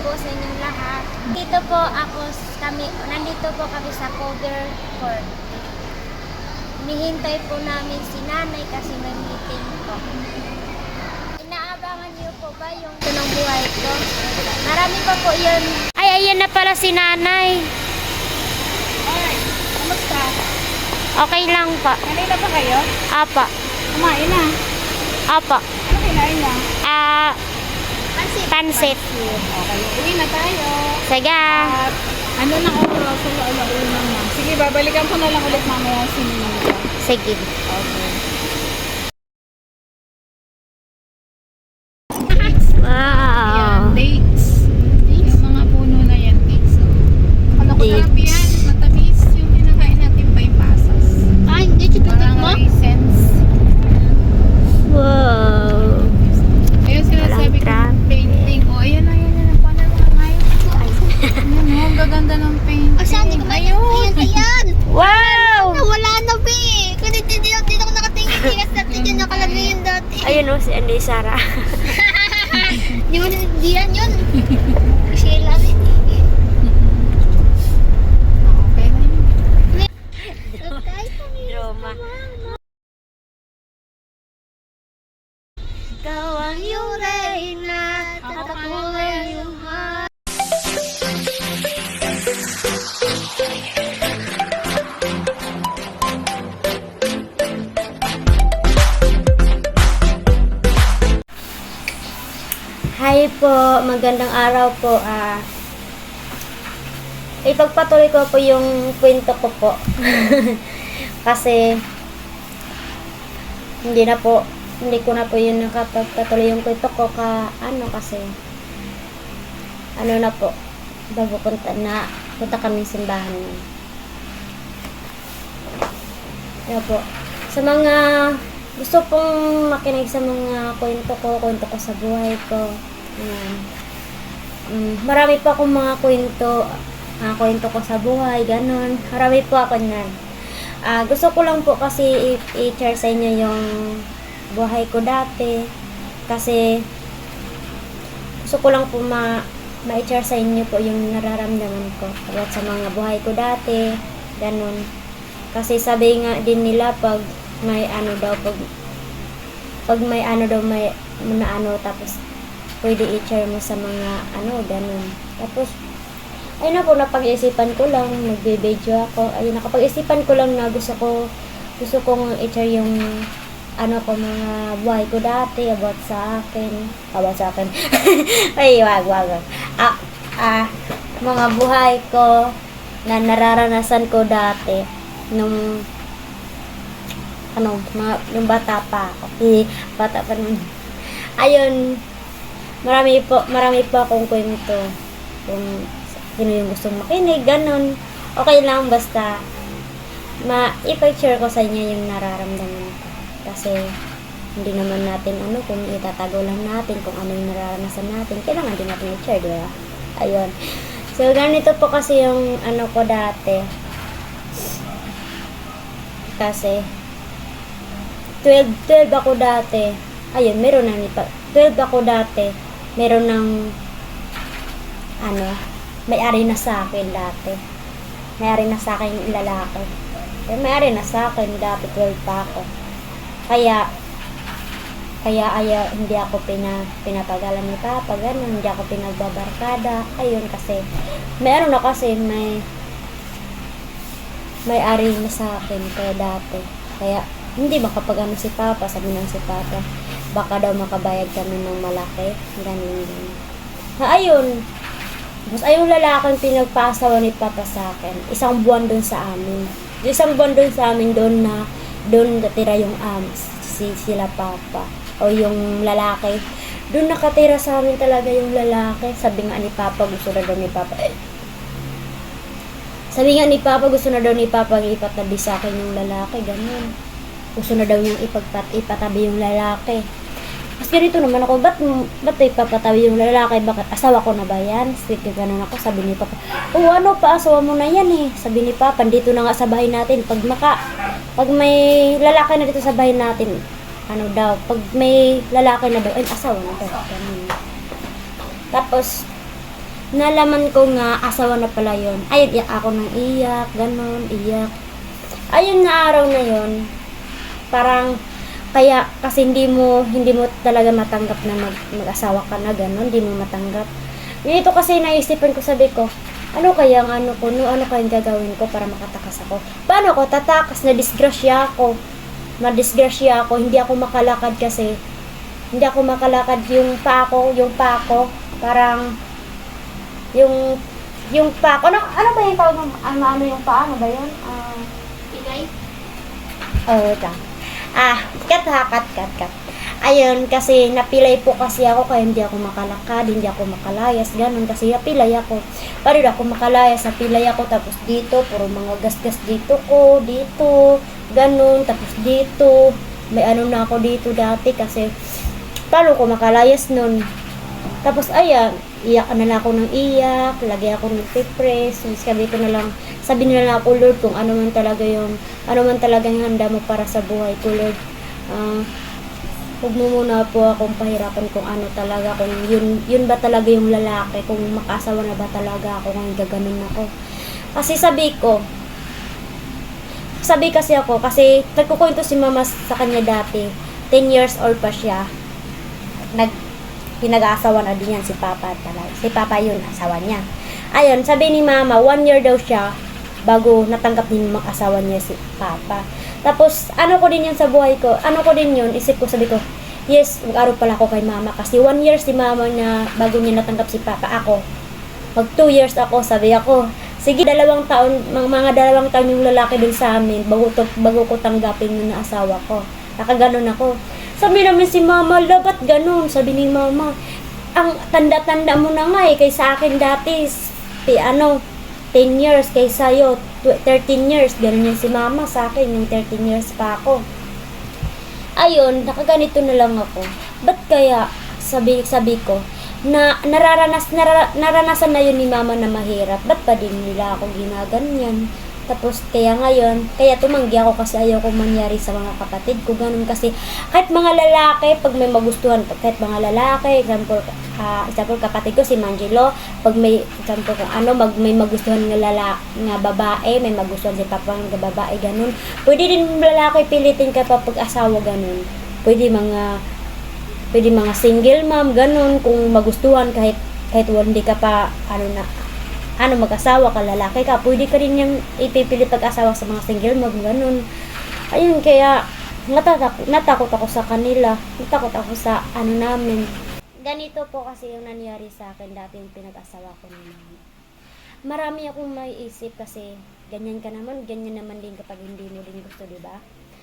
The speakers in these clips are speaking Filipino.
po sa inyong lahat. Dito po ako, kami, nandito po kami sa cover court. Hinihintay po namin si nanay kasi may meeting po. Inaabangan niyo po ba yung tunong buhay ko? Marami pa po yun. Ay, ayan na pala si nanay. Ay, kamusta? Okay lang pa. Kanina pa kayo? Apa. Kumain na. Apa. Ano kinain na? Ah, pansit. Okay, uwi na tayo. Saga. At ano na oras? Una na. Sige, babalikan ko na lang ulit mamaya si Nina. Sige. Hi po, magandang araw po. Ah, ipagpatuloy ko po yung kwento ko po. Kasi hindi na po hindi ko na po yun nakapagpatuloy yung kwento ko ka ano kasi ano na po bago na punta kami simbahan. Kaya po sa mga gusto pong makinig sa mga kwento ko, kwento ko sa buhay ko. Ayan. Mm, marami pa akong mga kwento, mga kwento ko sa buhay, ganun. Marami po ako niyan. Ah, gusto ko lang po kasi i-share sa inyo yung buhay ko dati. Kasi gusto ko lang po ma ma-share sa inyo po yung nararamdaman ko about sa mga buhay ko dati. Ganun. Kasi sabi nga din nila pag may ano daw pag pag may ano daw may na ano tapos pwede i-share mo sa mga ano ganun. Tapos ay na po napag-isipan ko lang nagbe-video ako. Ay nakapag-isipan ko lang na gusto ko gusto kong i-share yung ano ko mga buhay ko dati about sa akin about sa akin ay wag wag ah, ah mga buhay ko na nararanasan ko dati nung ano, mga, nung bata pa ako. Eh, bata pa nun. Ayun, marami po, marami po akong kwento. Kung sino yung gustong makinig, ganun. Okay lang, basta ma i-share ko sa inyo yung nararamdaman ko. Kasi, hindi naman natin ano, kung itatago lang natin kung ano yung nararanasan natin, kailangan din natin i-share, di ba? Ayun. So, ganito po kasi yung ano ko dati. Kasi, 12, 12 ako dati. Ayun, meron na nipa. 12 ako dati. Meron ng ano, may-ari na sa akin dati. May-ari na sa akin lalaki. Eh, may-ari na sa akin dati 12 pa ako. Kaya kaya aya hindi ako pina, pinapagalan ni Papa, ganun, hindi ako pinagbabarkada. Ayun kasi meron na kasi may may-ari na sa akin kaya dati. Kaya hindi makapag ano si Papa, sabi ng si Papa, baka daw makabayad kami ng malaki. Ganun din. Ha, ayun. Tapos ayong lalaking pinagpasawa ni Papa sa akin. Isang buwan doon sa amin. Isang buwan doon sa amin doon na doon natira yung um, si sila Papa o yung lalaki. Doon nakatira sa amin talaga yung lalaki. Sabi nga ni Papa, gusto na daw ni Papa. Eh, sabi nga ni Papa, gusto na daw ni Papa ipatabi sa akin yung lalaki. Ganun. Gusto na daw niyang ipagpat, ipatabi yung lalaki. Ganito naman ako, ba't, ba't ipapatabi yung lalaki? Bakit? Asawa ko na ba yan? Sige, ganun ako. Sabi ni Papa, oo ano pa, asawa mo na yan eh. Sabi ni Papa, dito na nga sa bahay natin. Pag maka, pag may lalaki na dito sa bahay natin, ano daw, pag may lalaki na daw, ay asawa na daw. Ganun. Tapos, nalaman ko nga asawa na pala yon. Ayun, iyak ako ng iyak, ganon, iyak. Ayun na araw na yon, parang kaya kasi hindi mo hindi mo talaga matanggap na mag, mag-asawa ka na ganon, hindi mo matanggap. Ito kasi naisipan ko sabi ko, ano kaya ang ano ko, no, ano kaya gagawin ko para makatakas ako? Paano ko tatakas na disgrasya ako? Madisgrasya ako, hindi ako makalakad kasi hindi ako makalakad yung pa ko, yung pa ko, parang yung yung pa ko, ano, ano ba yung tawag ng, ano, ano yung pa, ano ba yun? Ah, Bigay? Oh, wait lang. Ah, cut ha, cut, cut, cut. Ayun, kasi napilay po kasi ako kaya hindi ako makalakad, hindi ako makalayas, ganun kasi napilay ako. Pero ako makalayas, napilay ako, tapos dito, puro mga gasgas dito ko, dito, ganun, tapos dito, may ano na ako dito dati kasi paano ko makalayas nun? Tapos ayan, iyak na lang ako ng iyak, lagi ako nagpipress, sabi ko na lang, sabi na lang ako Lord kung ano man talaga yung, ano man talaga yung handa mo para sa buhay ko Lord. Ah, huwag mo muna po akong pahirapan kung ano talaga, kung yun, yun ba talaga yung lalaki, kung makasawa na ba talaga ako, kung gaganon ako. Kasi sabi ko, sabi kasi ako, kasi nagkukwento si mama sa kanya dati, 10 years old pa siya, nag pinag-aasawa na din yan si Papa talaga. Si Papa yun, asawa niya. Ayun, sabi ni Mama, one year daw siya bago natanggap din ng asawa niya si Papa. Tapos, ano ko din yun sa buhay ko, ano ko din yun, isip ko, sabi ko, yes, mag-aro pala ako kay Mama. Kasi one year si Mama na bago niya natanggap si Papa. Ako, mag two years ako, sabi ako, sige, dalawang taon, mga, mga dalawang taon yung lalaki din sa amin, bago, to, bago ko tanggapin yung asawa ko. Nakaganon ako. Sabi namin si mama, labat ganun. Sabi ni mama, ang tanda-tanda mo na nga eh, kaysa akin dati, pi, ano, 10 years, kaysa yo, 13 years. Ganun yan si mama sa akin, yung 13 years pa ako. Ayun, nakaganito na lang ako. Ba't kaya, sabi, sabi ko, na nararanas narara, naranasan na yun ni mama na mahirap ba't pa din nila ako ginaganyan tapos kaya ngayon kaya tumanggi ako kasi ayaw kong mangyari sa mga kapatid ko. Ganun kasi kahit mga lalaki pag may magustuhan kahit mga lalaki example uh, example kapatid ko si Mangelo pag may example kung ano mag may magustuhan nga lala nga babae may magustuhan si papa nga babae ganun. Pwede din lalaki pilitin ka pa pag asawa ganun. Pwede mga pwede mga single mom, ganun, kung magustuhan kahit kahit hindi ka pa ano na ano mag-asawa ka lalaki ka pwede ka rin yung ipipilit pag-asawa sa mga single mom ganun. Ayun kaya natakot, natakot ako sa kanila. Natakot ako sa ano namin. Ganito po kasi yung nangyari sa akin dati yung pinag-asawa ko ni mama. Marami akong maiisip kasi ganyan ka naman ganyan naman din kapag hindi mo din gusto di ba?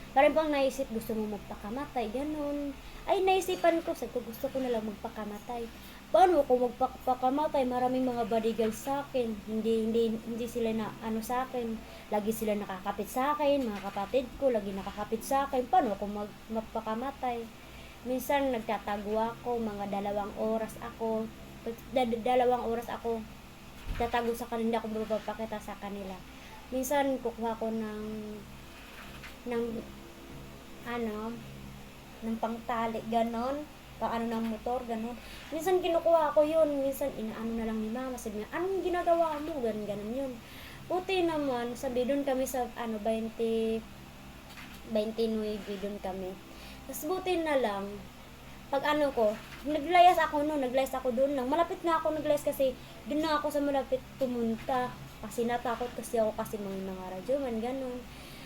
Parang bang naisip, gusto mo magpakamatay, ganun. Ay, naisipan ko, sabi ko, gusto ko na lang magpakamatay. Paano ako magpakamatay? Maraming mga bodyguard sa akin. Hindi, hindi, hindi sila na, ano sa akin. Lagi sila nakakapit sa akin, mga kapatid ko, lagi nakakapit sa akin. Paano ako mag, magpakamatay? Minsan, nagtatago ako, mga dalawang oras ako. Da- dalawang oras ako tatago sa kanila, ako mapapakita sa kanila. Minsan, kukuha ko ng ng ano, ng pangtali, ganon, pang ano ng motor, ganon. Minsan kinukuha ko yun, minsan inaano na lang ni mama, sabi niya, anong ginagawa mo, ganon, ganon yun. Buti naman, sabi doon kami sa, ano, 20, 29 doon kami. Tapos buti na lang, pag ano ko, naglayas ako no, naglayas ako doon lang. Malapit na ako naglayas kasi doon na ako sa malapit pumunta. Kasi natakot kasi ako kasi mga mga radyo man, ganun.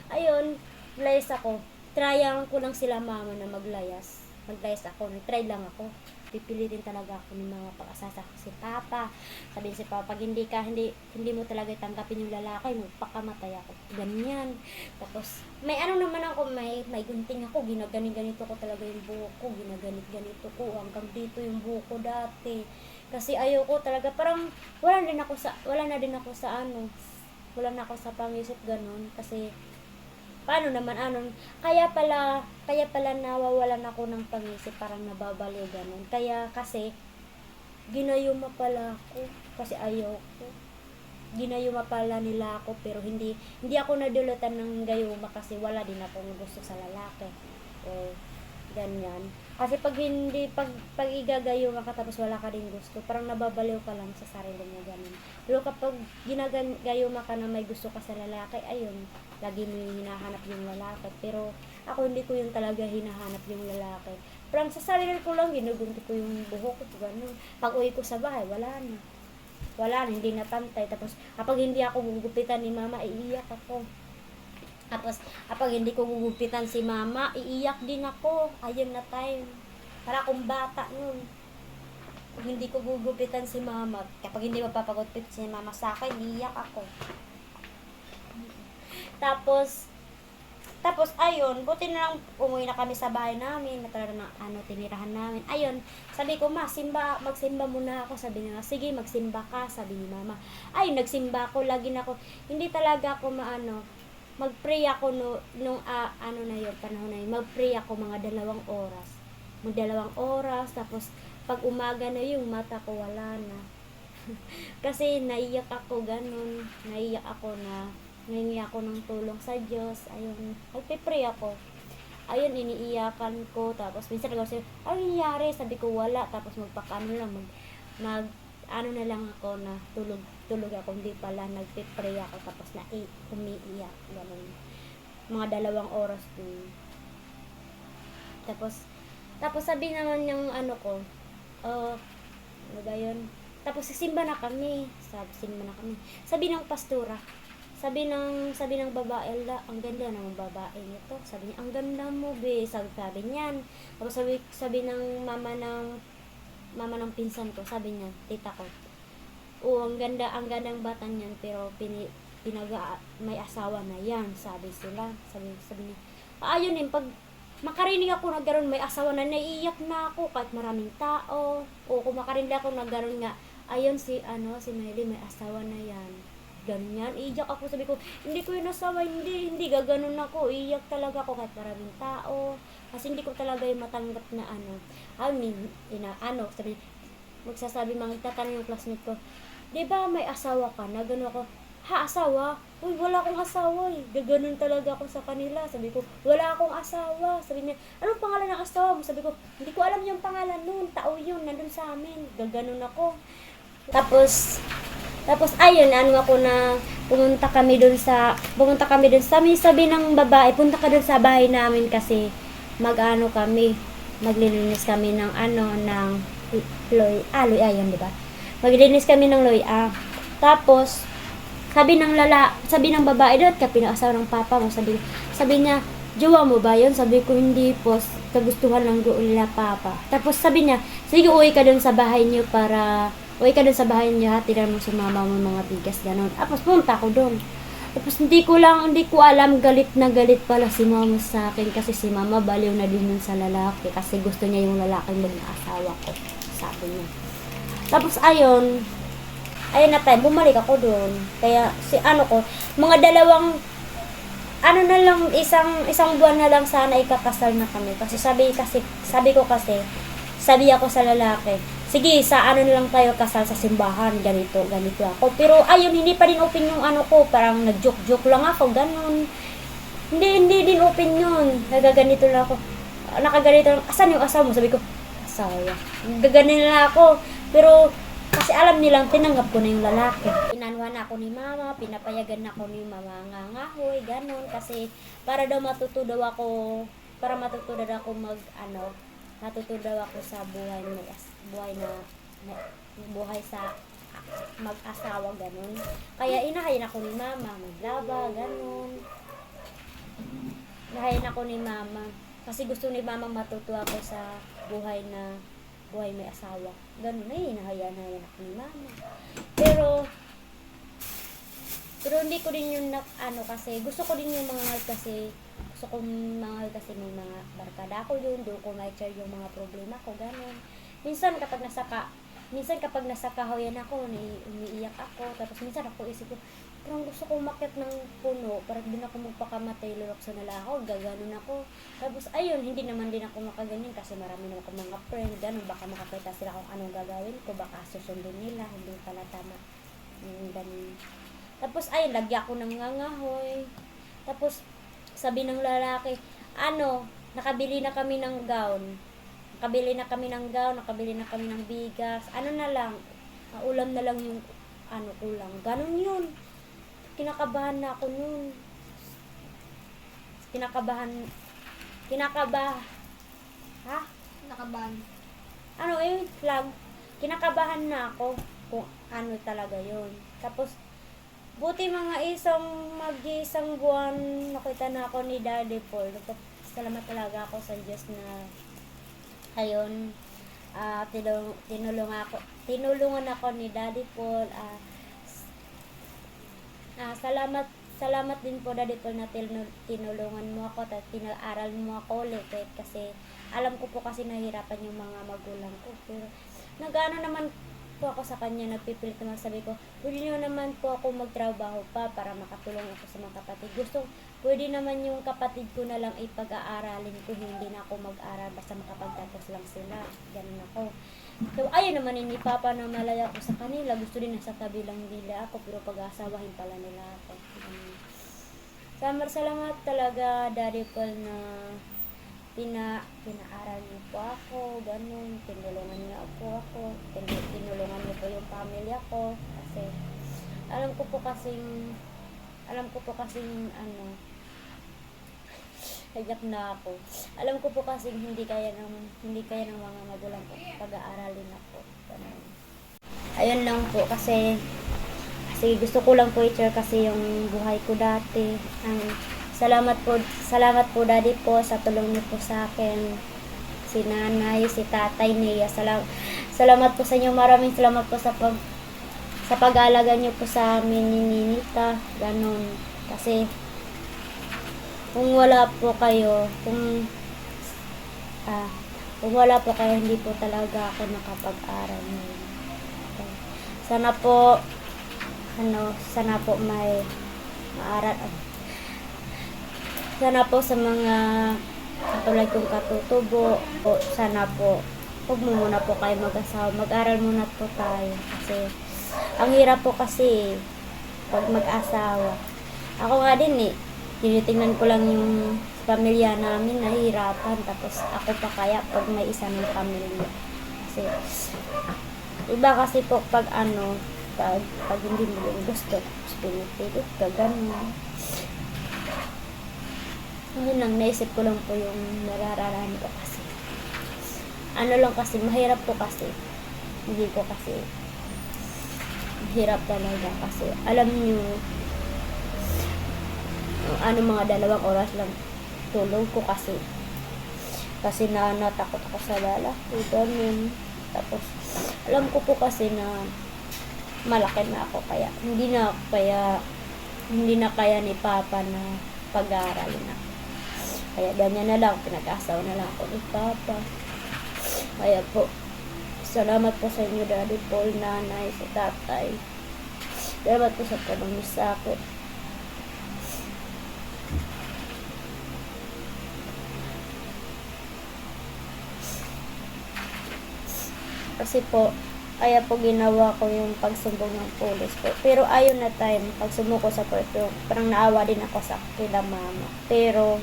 Ayun, layas ako. Tryan ko lang sila mama na maglayas. Maglayas ako. Nag-try lang ako. Pipilitin talaga ako ng mga pag-asasa si Papa. Sabi si Papa, pag hindi ka, hindi, hindi mo talaga tanggapin yung lalaki, magpakamatay ako. Ganyan. Tapos, may ano naman ako, may, may gunting ako. Ginaganit-ganito ko talaga yung buhok ko. Ginaganit-ganito ko. Hanggang dito yung buhok ko dati. Kasi ayoko talaga, parang wala din ako sa, wala na din ako sa ano, wala na ako sa pangisip ganun. Kasi, paano naman ano kaya pala kaya pala nawawalan ako ng pangisip parang nababaliw ganun kaya kasi ginayuma pala ako kasi ayaw ko ginayuma pala nila ako pero hindi hindi ako nadulutan ng gayuma kasi wala din akong gusto sa lalaki o Ganyan. Kasi pag hindi, pag, pag igagayuma ka tapos wala ka rin gusto, parang nababaliw ka lang sa sarili mo, ganun. Pero kapag ginagayuma ka na may gusto ka sa lalaki, ayun, lagi mo yung hinahanap yung lalaki. Pero ako hindi ko yung talaga hinahanap yung lalaki. Parang sa sarili ko lang, ginugunti ko yung buhok ko, ganun. Pag uwi ko sa bahay, wala na. Wala na, hindi natantay. Tapos, kapag hindi ako gugupitan ni mama, iiyak ako. Tapos, kapag hindi ko gugupitan si mama, iiyak din ako. Ayun na time. Para akong bata nun. Kung hindi ko gugupitan si mama, kapag hindi mapapagupit si mama sa akin, iiyak ako. Tapos, tapos, ayun, buti na lang umuwi na kami sa bahay namin, na talaga na, ano, tinirahan namin. Ayun, sabi ko, ma, simba, magsimba muna ako. Sabi niya, sige, magsimba ka, sabi ni mama. Ayun, nagsimba ako, lagi na ako, hindi talaga ako maano, mag-pray ako no, nung ah, ano na yun, panahon na yun, mag-pray ako mga dalawang oras. Mag dalawang oras, tapos pag umaga na yung mata ko, wala na. Kasi naiyak ako, ganun. Naiyak ako na, nangingi ako ng tulong sa Diyos. Ayun, magpe-pray ako. Ayun, iniiyakan ko. Tapos, minsan nagawa siya, ano nangyari? Sabi ko, wala. Tapos, magpakano lang, mag, mag, ano na lang ako na tulog, tulog ako. Hindi pala, nagpe-pray ako. Tapos, na, eh, umiiyak. Ganun. Mga dalawang oras din. Tapos, tapos sabi naman yung ano ko, oh, ano? Tapos sisimba na kami. Sabi, simba na kami. Sabi ng pastora, sabi ng sabi ng babae, la, ang ganda ng babae nito. Sabi niya, ang ganda mo, be. Sabi, sabi niyan. Tapos sabi, sabi ng mama ng mama ng pinsan ko, sabi niya, tita ko, Oo, ang ganda, ang gandang bata niyan, pero pini, pinaga, may asawa na yan, sabi sila. Sabi, sabi niya, ayun din, pag makarinig ako na gano'n, may asawa na, naiiyak na ako, kahit maraming tao. O kung makarinig ako na gano'n nga, ayun si, ano, si Melly, may asawa na yan. Ganun yan, iiyak ako, sabi ko, hindi ko yung asawa, hindi, hindi, gaganon ako, iiyak talaga ako kahit maraming tao. Kasi hindi ko talaga yung matanggap na ano, I mean, ina, ano, sabi, magsasabi, mga tatanong yung classmate ko, di ba may asawa ka na? Ganun ako, ha, asawa? Uy, wala akong asawa eh. Gaganon talaga ako sa kanila. Sabi ko, wala akong asawa. Sabi niya, anong pangalan ng asawa mo? Sabi ko, hindi ko alam yung pangalan nun. Tao yun, nandun sa amin. Gaganon ako. Tapos, tapos ayun, ano ako na pumunta kami dun sa, pumunta kami dun sa, may sabi ng babae, punta ka dun sa bahay namin kasi mag-ano kami, maglilinis kami ng ano, ng loy, ah, loy, ayun, di ba? Maglilinis kami ng loy, ah. Tapos, sabi ng lala, sabi ng babae doon, ka pinaasawa ng papa mo, sabi, sabi niya, jowa mo ba yun? Sabi ko, hindi po, kagustuhan lang doon nila papa. Tapos sabi niya, sige, uwi ka doon sa bahay niyo para, uwi ka doon sa bahay niyo, hatiran mo si mama mo mga bigas, ganun. Tapos punta ko doon. Tapos hindi ko lang, hindi ko alam, galit na galit pala si mama sa akin kasi si mama baliw na din sa lalaki kasi gusto niya yung lalaking mag-asawa ko, sabi niya. Tapos ayun, ayun na tayo, bumalik ako doon. Kaya si ano ko, mga dalawang ano na lang isang isang buwan na lang sana ikakasal na kami. Kasi sabi kasi sabi ko kasi sabi ako sa lalaki sige sa ano na lang tayo kasal sa simbahan ganito ganito ako. Pero ayun hindi pa din open yung ano ko parang nag-joke-joke lang ako ganun. Hindi hindi din open yun. Nagaganito lang ako. Nakaganito lang asan yung asawa mo? Sabi ko asawa. Gaganin na ako pero kasi alam nilang tinanggap ko na yung lalaki. Na ako ni mama, pinapayagan na ako ni mama nga ngahoy, ganun. Kasi para daw matuto daw ako, para matuto daw ako mag, ano, matuto daw ako sa buhay na, buhay na, na buhay sa mag-asawa, ganun. Kaya inahayin ako ni mama, maglaba, ganun. Inahayin ako ni mama. Kasi gusto ni mama matuto ako sa buhay na buhay may asawa. Ganun na yun, hinahayaan-hayaan ako ni mama. Pero, pero hindi ko din yung na, ano kasi, gusto ko din yung mga kasi, gusto ko mga kasi may mga barkada ako yun, doon ko ma-share yung mga problema ko, ganun. Minsan kapag nasa ka, minsan kapag nasa kahoyan ako, ni, umiiyak ako, tapos minsan ako isip ko, parang gusto ko umakyat ng puno, para din ako magpakamatay, lulokso na lang ako, gaganon ako. Tapos ayun, hindi naman din ako makaganyan kasi marami naman akong mga friend, ganun, baka makakita sila kung anong gagawin ko, baka susundin nila, hindi pala tama. Yung ganun. Tapos ayun, lagyan ako ng ngangahoy. Tapos sabi ng lalaki, ano, nakabili na kami ng gown. Nakabili na kami ng gown, nakabili na kami ng bigas. Ano na lang, ah, ulam na lang yung ano kulang. Ganon yun. Kinakabahan na ako nun. Kinakabahan, kinakaba, ha? Nakaban. ano eh, flag, kinakabahan na ako kung ano talaga yun. Tapos, buti mga isang mag-isang buwan, nakita na ako ni Daddy Paul. Salamat talaga ako sa Diyos na ayun, ah tinulung, tinulungan ako, tinulungan ako ni Daddy Paul. s- ah, salamat salamat din po Daddy Paul na tinu- tinulungan mo ako at pinaaral mo ako ulit eh, kasi alam ko po kasi nahihirapan yung mga magulang ko. Pero nagano naman po ako sa kanya nagpipilit naman sabi ko pwede nyo naman po ako magtrabaho pa para makatulong ako sa mga kapatid. Gusto pwede naman yung kapatid ko na lang ipag-aaralin ko hindi na ako mag-aral basta makapagtapos lang sila. Ganun ako so ayun naman ni Papa na malaya ko sa kanila. Gusto din na sa kabilang nila ako pero pag-asawahin pala nila ako. Ganun. Samar salamat talaga Daddy Paul na pina pinaaral niyo po ako, ganun, tinulungan niyo po ako, tin, tinulungan niyo po yung pamilya ko, kasi alam ko po kasing, alam ko po kasing, ano, Hagyak na ako. Alam ko po kasing hindi kaya ng hindi kaya ng mga magulang ko pag-aaralin ako. Ayun lang po kasi kasi gusto ko lang po i-share kasi yung buhay ko dati. Ang salamat po, salamat po daddy po sa tulong niyo po sa akin. Si nanay, si tatay niya. Salam, salamat po sa inyo. Maraming salamat po sa pag sa pag-aalaga niyo po sa amin ni Ninita. Ganun. Kasi kung wala po kayo, kung ah, kung wala po kayo, hindi po talaga ako nakapag-aral ngayon. Okay. Sana po ano, sana po may maaral. Sana po sa mga katulad kong katutubo, po, sana po, huwag mo muna po kayo mag-asawa. Mag-aral muna po tayo. Kasi, ang hirap po kasi, pag mag-asawa. Ako nga din eh, tinitingnan ko lang yung pamilya namin, nahihirapan. Tapos, ako pa kaya pag may isa ng pamilya. Kasi, iba kasi po pag ano, pag, pag hindi mo yung gusto, tapos pinipilit ka, ganun. Yun lang, naisip ko lang po yung narararahan ko kasi. Ano lang kasi, mahirap po kasi. Hindi ko kasi, mahirap talaga kasi. Alam niyo, ano mga dalawang oras lang tulog ko kasi. Kasi na natakot ako sa lalaki, ganun. Tapos, alam ko po kasi na malaki na ako kaya hindi na kaya hindi na kaya ni Papa na pag-aaralin ako. Kaya ganyan na lang, pinag-asawa na lang ako ni Papa. Kaya po, salamat po sa inyo, Daddy Paul, Nanay, sa tatay. Salamat po sa niyo sa akin. Kasi po, kaya po ginawa ko yung pagsumbong ng pulis po. Pero ayun na time, pagsumbong ko sa court, parang naawa din ako sa kila mama. Pero,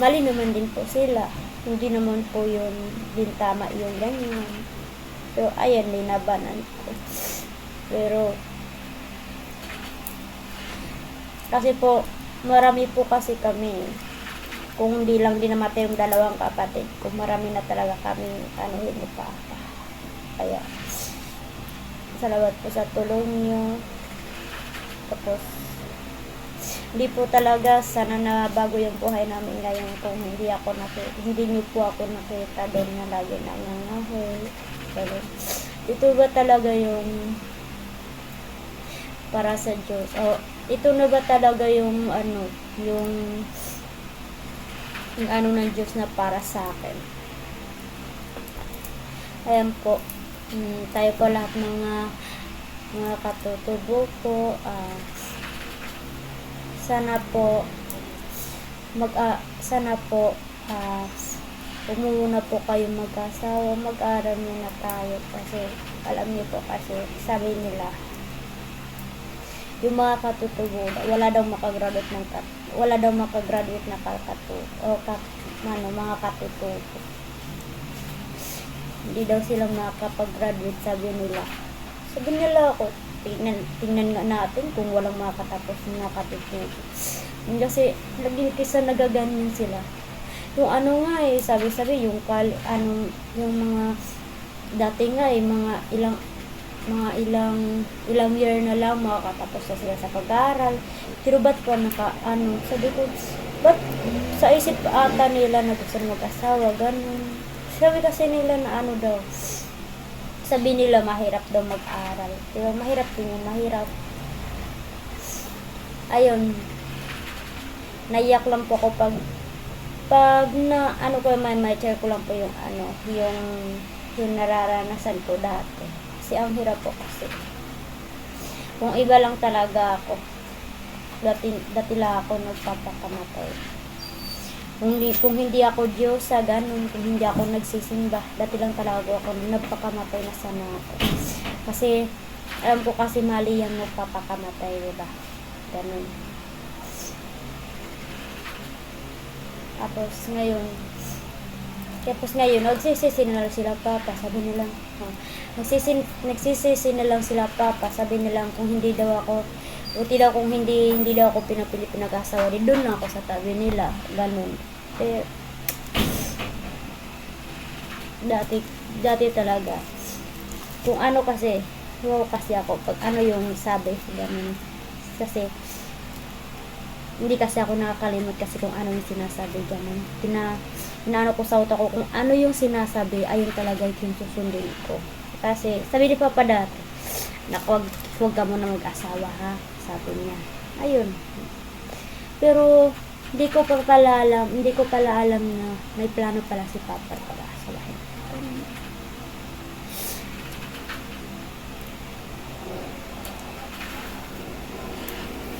mali naman din po sila. Hindi naman po yun din tama yung ganyan. So, ayan, linabanan ko. Pero, kasi po, marami po kasi kami. Kung hindi lang din namatay yung dalawang kapatid ko, marami na talaga kami, ano, hindi pa. Kaya, salamat po sa tulong niyo. Tapos, hindi po talaga sana na bago yung buhay namin ngayon kung hindi ako nakita, hindi niyo po ako nakita doon na lagi nangangahoy. Pero, ito ba talaga yung para sa Diyos? O, ito na ba talaga yung ano, yung yung ano ng Diyos na para sa akin? Ayan po. Mm, tayo po lahat mga mga katutubo ko. ah, sana po mag ah, sana po ah, huwag mo muna po kayo mag-asawa, mag-aral muna tayo kasi alam niyo po kasi sabi nila yung mga katutubo wala daw makagraduate ng kat wala daw makagraduate na kakatu o kak ano, mga katutubo. Hindi daw sila makakapag-graduate, sabi nila. Sabi nila ako, tingnan, tingnan nga natin kung walang makatapos na katutubo. Yung Kasi, lagi kisa nagaganyan sila. Yung ano nga eh, sabi-sabi, yung kal, ano, yung mga, dati nga eh, mga ilang, mga ilang, ilang year na lang makakatapos na sila sa pag-aaral. Pero ba't pa naka, ano, sabi ko, ba't sa isip ata nila na gusto na mag-asawa, ganun. Sabi kasi nila na ano daw, sabi nila mahirap daw mag-aral. Pero mahirap din yun, mahirap. Ayun, naiyak lang po ako pag pag na ano ko may may share ko lang po yung ano yung yung nararanasan ko dati kasi ang hirap po kasi kung iba lang talaga ako dati, dati lang ako nagpapakamatay kung kung hindi ako Diyos sa ganun, kung hindi ako nagsisimba, dati lang talaga ako nagpakamatay na sana ako. Kasi, alam ko kasi mali yung nagpapakamatay, diba? Ganun. Tapos ngayon, tapos ngayon, nagsisisi na lang sila papa, sabi nila, oh, nagsisi, nagsisisi na lang sila papa, sabi nila kung hindi daw ako, buti daw kung hindi, hindi daw ako pinapili pinag-asawa, doon na ako sa tabi nila, ganun. Eh, dati, dati talaga, kung ano kasi, wow kasi ako, pag ano yung sabi, ganun. Kasi, hindi kasi ako nakakalimot kasi kung ano yung sinasabi ganun. Pina, inaano ko sa utak ko kung ano yung sinasabi, ayun talaga yung susundin ko. Kasi, sabi ni Papa dati, na huwag, huwag ka muna mag-asawa ha, sabi niya. Ayun. Pero, hindi ko pa pala alam, hindi ko pala alam na may plano pala si Papa para asawahin.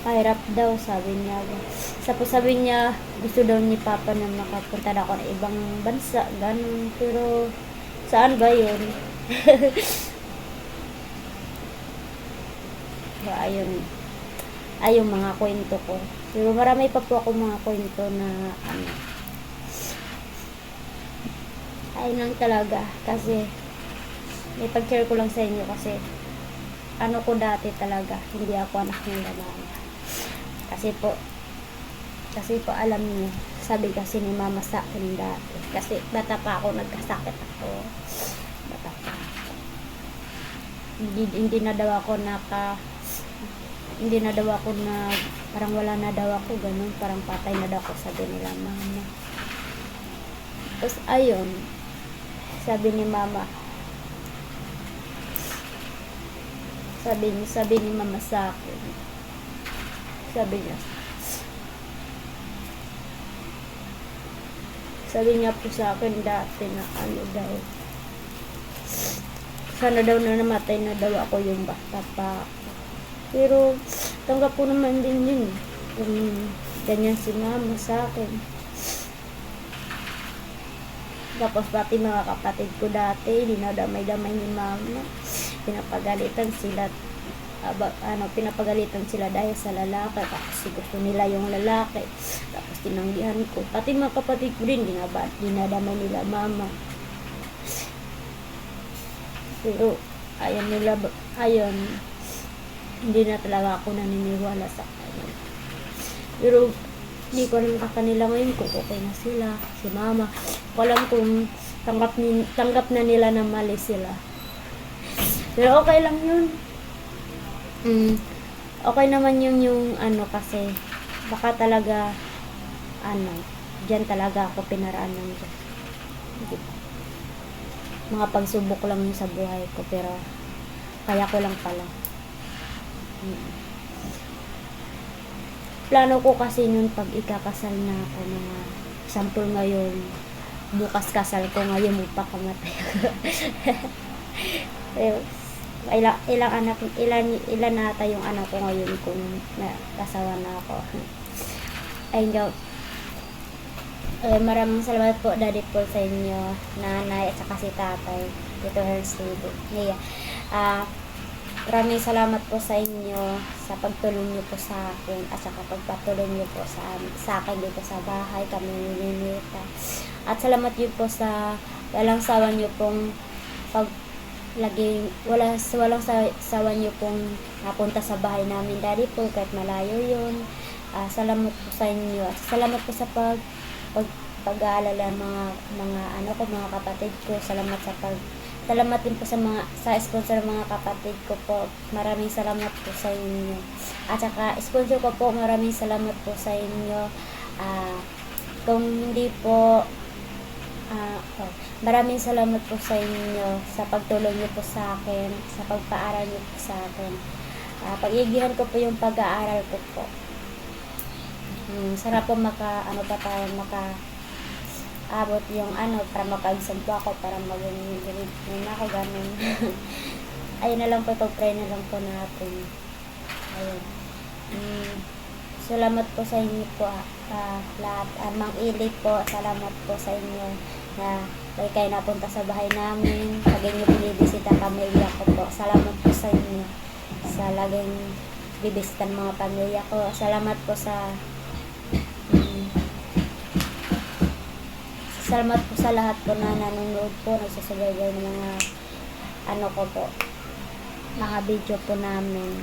Pahirap daw, sabi niya. Tapos sabi niya, gusto daw ni Papa na makapunta na ako ng ibang bansa, ganun. Pero, saan ba yun? ba, ayun. Ayun mga kwento ko. Pero marami pa po ako mga kwento na, ano, ayun lang talaga. Kasi, may pag-share ko lang sa inyo kasi, ano ko dati talaga, hindi ako anak ng lalaki. Kasi po, kasi po alam niyo, sabi kasi ni mama sa akin dati. Kasi bata pa ako, nagkasakit ako. Bata pa. Hindi, hindi na daw ako naka, hindi na daw ako na, parang wala na daw ako, ganun. Parang patay na daw ako, sabi nila mama. Tapos ayun, sabi ni mama, sabi ni sabi ni mama sa akin sabi niya sabi niya po sa akin dati na ano daw sana daw na namatay na daw ako yung bata pa pero tanggap ko naman din yun. Kung ganyan si mama sa akin. Tapos pati mga kapatid ko dati dinadamay-damay ni mama. Pinapagalitan sila aba, ano, pinapagalitan sila dahil sa lalaki. Kasi gusto nila yung lalaki. Tapos tinanggihan ko. Pati mga kapatid ko rin dinaba, dinadamay nila mama. Pero ayan nila ayon hindi na talaga ako naniniwala sa kanya pero hindi ko alam kanila ngayon kung okay na sila si mama ko alam kung tanggap, ni, tanggap na nila na mali sila pero okay lang yun. Mm, okay naman yun yung ano kasi baka talaga ano, diyan talaga ako pinaraan ng Diyos. Mga pagsubok lang sa buhay ko pero kaya ko lang pala. Plano ko kasi nun pag ikakasal na ako mga sample ngayon bukas kasal ko ngayon magpakamatay ako. Pero, ilang, ilang anak, ilan, ilan nata yung anak ko ngayon kung nakasawa na ako. Ay, ako- eh, maraming salamat po, Daddy po, sa inyo, nanay, at saka si tatay, Herz Table. Yeah. Ah, maraming salamat po sa inyo sa pagtulong niyo po sa akin at sa pagpatuloy niyo po sa, sa akin dito sa bahay kami nininita. At salamat niyo po sa walang sawa niyo pong pag laging wala walang sa- sawa niyo pong napunta sa bahay namin. Daddy po kahit malayo yun. Ah, salamat po sa inyo at salamat po sa pag pag pag-aalala mga mga ano ko mga kapatid ko. Salamat sa pag salamat din po sa mga sa sponsor mga kapatid ko po maraming salamat po sa inyo at saka sponsor ko po maraming salamat po sa inyo Ah, kung hindi po Ah, oh. Maraming salamat po sa inyo sa pagtulong niyo po sa akin, sa pagpaaral niyo po sa akin. Ah, pag-iigihan ko po yung pag-aaral ko po. Hmm, sarap po maka, ano pa tayo, maka abot yung ano, para maka-exam po ako, para maging ganit na ako, ganun. Ayun na lang po, pag-pray na lang po natin. Ayun. Hmm, salamat po sa inyo po, ah, ah, lahat. Ah, Mang Ili po, salamat po sa inyo na lagi kayo napunta sa bahay namin. Lagi niyo binibisita pamilya ko po. Salamat po sa inyo sa laging bibisitan mga pamilya ko. Salamat po sa mm, salamat po sa lahat po na nanonood po, nagsusubaybay ng mga ano ko po, mga video po namin.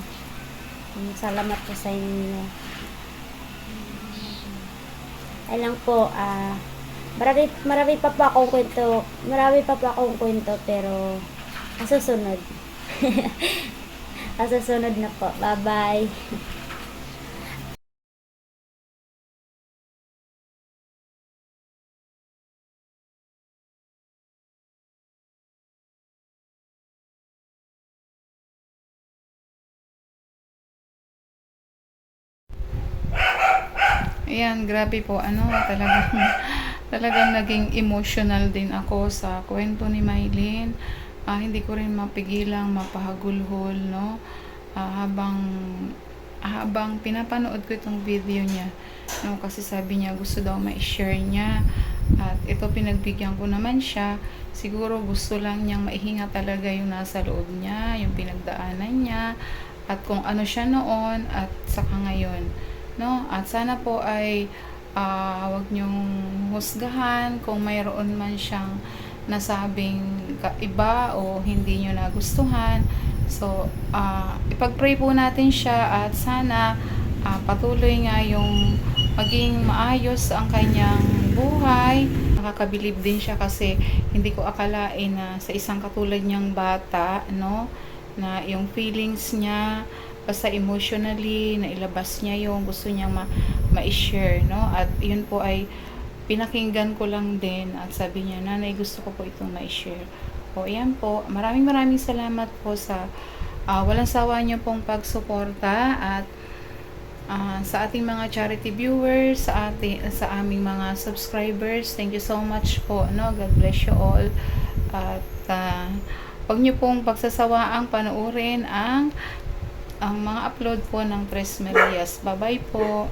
Mm, Salamat po sa inyo. Ay lang po, ah, marami, marami pa po akong kwento, marami pa po akong kwento, pero, ang susunod. ang susunod na po. Bye-bye. Ayan, grabe po. Ano, talagang, talagang naging emotional din ako sa kwento ni Maylin. Ah, hindi ko rin mapigilang mapahagulhol, no? Ah, habang habang pinapanood ko itong video niya, no, kasi sabi niya gusto daw ma-share niya at ito pinagbigyan ko naman siya siguro gusto lang niyang maihinga talaga yung nasa loob niya yung pinagdaanan niya at kung ano siya noon at saka ngayon no? At sana po ay ah, wag niyong husgahan kung mayroon man siyang nasabing iba o hindi niyo nagustuhan. So ah, ipag-pray po natin siya at sana ah, patuloy nga yung maging maayos ang kanyang buhay. Nakakabilib din siya kasi hindi ko akalain na sa isang katulad niyang bata no? Na yung feelings niya basta emotionally na ilabas niya yung gusto niyang ma- ma-share no at yun po ay pinakinggan ko lang din at sabi niya nanay gusto ko po itong ma-share o yan po maraming maraming salamat po sa ah, walang sawa niyo pong pagsuporta at ah, sa ating mga charity viewers, sa ating sa aming mga subscribers. Thank you so much po. No, God bless you all. At ah, Huwag niyo pong pagsasawaang panoorin ang ang mga upload po ng Tres Marias. Bye-bye po.